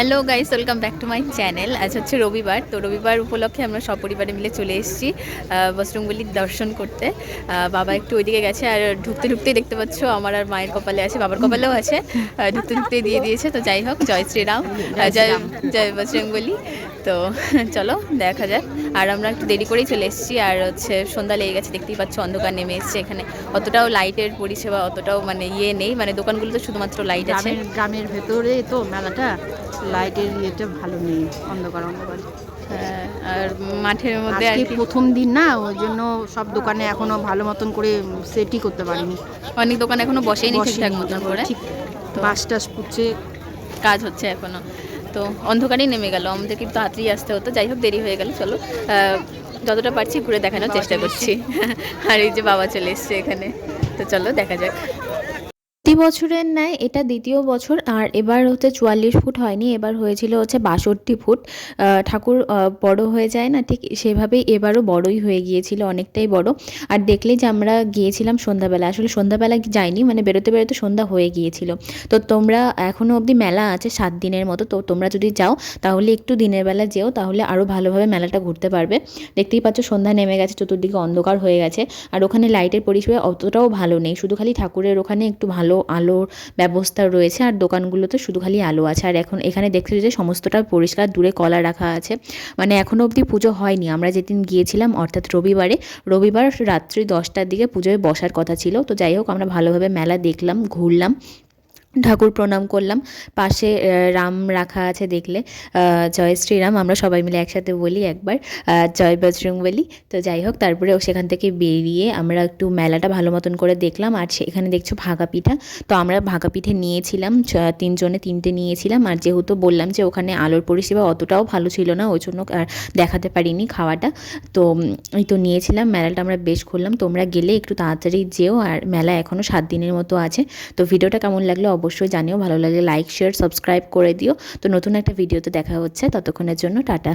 Hello guys welcome back to my channel আজ হচ্ছে রবিবার তো রবিবার উপলক্ষে আমরা সপরিবারে মিলে চলে এসেছি বজরংবলির দর্শন করতে। বাবা একটু ওইদিকে গেছে আর ঢুকতে ঢুকতেই দেখতে পাচ্ছ আমার আর মায়ের কপালে আছে বাবার কপালেও আছে ঢুকতে ঢুকতেই দিয়ে দিয়েছে তো যাই হোক জয় শ্রীরাম জয় জয় বজরংবলী তো চলো দেখা যাক। আর আমরা একটু দেরি করেই চলে এসেছি আর হচ্ছে সন্ধ্যা লেগে গেছে দেখতেই পাচ্ছ অন্ধকার নেমে এসছে এখানে। অতটাও লাইটের পরিষেবা অতটাও মানে ইয়ে নেই মানে দোকানগুলোতে শুধুমাত্র লাইট আছে। গ্রামের ভেতরে তো মেলাটা লাইটের ইয়েটা ভালো নেই অন্ধকার অন্ধকার। হ্যাঁ, আর মাঠের মধ্যে আর প্রথম দিন না ওই জন্য সব দোকানে এখনও ভালো মতন করে সেটই করতে পারিনি। অনেক দোকান এখনও বসেইনি ঠিকঠাক মতন করে। তো বাস টাস পুচ্ছে কাজ হচ্ছে এখনও। তো অন্ধকারেই নেমে গেল। আমাদের কিন্তু তাড়াতাড়ি আসতে হতো। যাই হোক দেরি হয়ে গেল। চলো যতটা পারছি ঘুরে দেখানোর চেষ্টা করছি। আর এই যে বাবা চলে এসছে এখানে। তো চলো দেখা যাক। বছরের ন্যায় এটা দ্বিতীয় বছর, আর এবার হচ্ছে চুয়াল্লিশ ফুট হয়নি, এবার হয়েছিল হচ্ছে বাষট্টি ফুট। ঠাকুর বড় হয়ে যায় না, ঠিক সেভাবেই এবারও বড়ই হয়ে গিয়েছিল, অনেকটাই বড়। আর দেখলেই যে আমরা গিয়েছিলাম সন্ধ্যাবেলা, আসলে সন্ধ্যাবেলা যাইনি মানে বেরোতে বেরোতে সন্ধ্যা হয়ে গিয়েছিল। তো তোমরা এখনও অবধি মেলা আছে সাত দিনের মতো, তো তোমরা যদি যাও, তাহলে একটু দিনের বেলা যেও, তাহলে আরও ভালোভাবে মেলাটা ঘুরতে পারবে। দেখতেই পাচ্ছ সন্ধ্যা নেমে গেছে, চতুর্দিকে অন্ধকার হয়ে গেছে, আর ওখানে লাইটের পরিষেবা অতটাও ভালো নেই, শুধু খালি ঠাকুরের ওখানে একটু ভালো আলোর ব্যবস্থা রয়েছে আর দোকানগুলোতে শুধু খালি আলো আছে। আর এখন এখানে দেখতে যে সমস্তটা পরিষ্কার, দূরে কলা রাখা আছে। মানে এখনও অবধি পুজো হয়নি। আমরা যেদিন গিয়েছিলাম, অর্থাৎ রবিবারে, রবিবার রাত্রি দশটার দিকে পুজোয় বসার কথা ছিল। তো যাই হোক, আমরা ভালোভাবে মেলা দেখলাম, ঘুরলাম। ঠাকুর প্রণাম করলাম। পাশে রাম রাখা আছে দেখলে। জয় শ্রীরাম, আমরা সবাই মিলে একসাথে বলি একবার। জয় বজরং বলি তো যাই হোক, তারপরে সেখান থেকে বেরিয়ে আমরা একটু মেলাটা ভালো মতন করে দেখলাম। আর সেখানে দেখছ ভাগা পিঠা। তো আমরা ভাগা পিঠে নিয়েছিলাম তিনজনে তিনটে নিয়েছিলাম। আর যেহেতু বললাম যে ওখানে আলোর পরিষেবা অতটাও ভালো ছিল না, ওই জন্য আর দেখাতে পারিনি খাওয়াটা। তো এই তো নিয়েছিলাম, মেলাটা আমরা বেশ করলাম তোমরা গেলে একটু তাড়াতাড়ি যেও। আর মেলা এখনও সাত দিনের মতো আছে। তো ভিডিওটা কেমন লাগল? অবশ্যই জানিও। ভালো লাগলে লাইক শেয়ার সাবস্ক্রাইব করে দিও। তো নতুন একটা ভিডিওতে দেখা হচ্ছে। ততক্ষণের জন্য টাটা।